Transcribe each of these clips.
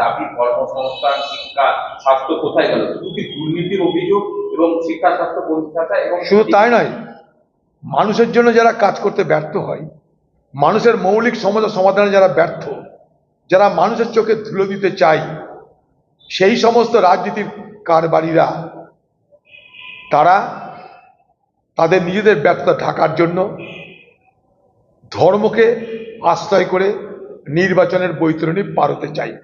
দাবি কর্মসংস্থান, শিক্ষা, স্বাস্থ্য কোথায় গেল? শুধু কি দুর্নীতির অভিযোগ এবং শিক্ষা, স্বাস্থ্য পরিষেবা এবং শুধু তাই নয়, মানুষের জন্য যারা কাজ করতে ব্যর্থ হয়, মানুষের মৌলিক সমস্যা সমাধানে যারা ব্যর্থ, যারা মানুষের চোখে ধুলো দিতে চায়, সেই সমস্ত রাজনীতির কারবারিরা, তারা তাদের নিজেদের ব্যর্থতা ঢাকার জন্য ধর্মকে আশ্রয় করে নির্বাচনের বৈতরণী পারতে চায়।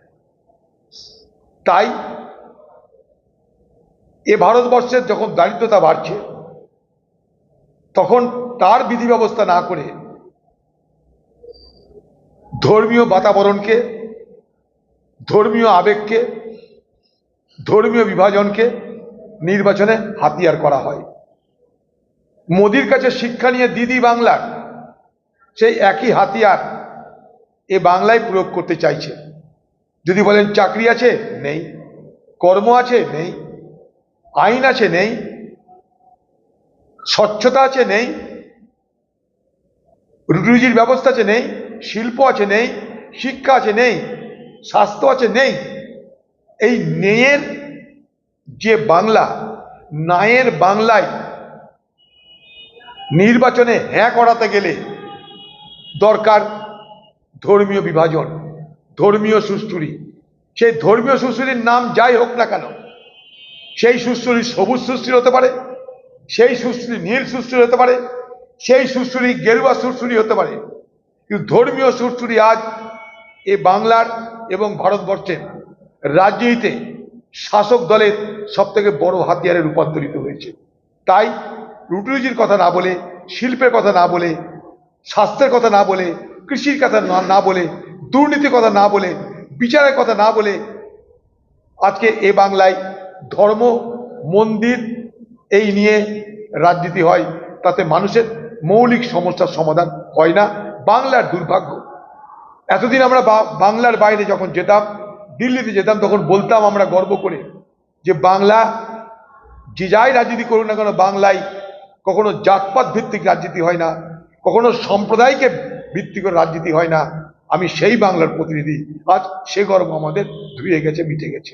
তাই এ ভারতবর্ষের যখন দারিদ্রতা বাড়ছে, তখন তার বিধি ব্যবস্থা না করে ধর্মীয় বাতাবরণকে, ধর্মীয় আবেগকে, ধর্মীয় বিভাজনকে নির্বাচনে হাতিয়ার করা হয়। মোদির কাছে শিক্ষা নিয়ে দিদি বাংলার সেই একই হাতিয়ার এ বাংলায় প্রয়োগ করতে চাইছে। যদি বলেন চাকরি আছে, নেই। কর্ম আছে, নেই। আইন আছে, নেই। স্বচ্ছতা আছে, নেই। রুটিরুজির ব্যবস্থা আছে, নেই। শিল্প আছে, নেই। শিক্ষা আছে, নেই। স্বাস্থ্য আছে, নেই। এই নেয়ের যে বাংলা, নায়ের বাংলায় নির্বাচনে হ্যাঁ করাতে গেলে দরকার ধর্মীয় বিভাজন। ধর্মীয় সুস্থুরি। সেই ধর্মীয় সুস্থুরির নাম যাই হোক না কেন, সেই সুস্থুরি সবুজ সুস্থির হতে পারে, সেই সুস্থিরি নীল সুস্থির হতে পারে, সেই সুস্থুরি গেরুয়া সুস্থুরি হতে পারে। কিন্তু ধর্মীয় সুস্থুরি আজ এ বাংলার এবং ভারতবর্ষের রাজনীতিতে শাসক দলের সব থেকে বড় হাতিয়ারে রূপান্তরিত হয়েছে। তাই রুটিরুজির কথা না বলে, শিল্পের কথা না বলে, স্বাস্থ্যের কথা না বলে, কৃষির কথা না বলে দুর্নীতির কথা না বলে, বিচারের কথা না বলে আজকে এ বাংলায় ধর্ম, মন্দির এই নিয়ে রাজনীতি হয়, তাতে মানুষের মৌলিক সমস্যার সমাধান হয় না। বাংলার দুর্ভাগ্য। এতদিন আমরা বাংলার বাইরে যখন যেতাম, দিল্লিতে যেতাম, তখন বলতাম আমরা গর্ব করে যে বাংলা যে যাই রাজনীতি করুক না কেন, বাংলায় কখনো জাতপাত ভিত্তিক রাজনীতি হয় না, কখনো সম্প্রদায়কে ভিত্তি করে রাজনীতি হয় না। আমি সেই বাংলার প্রতিনিধি। আজ সে গর্ব আমাদের ধুয়ে গেছে মিটে গেছে।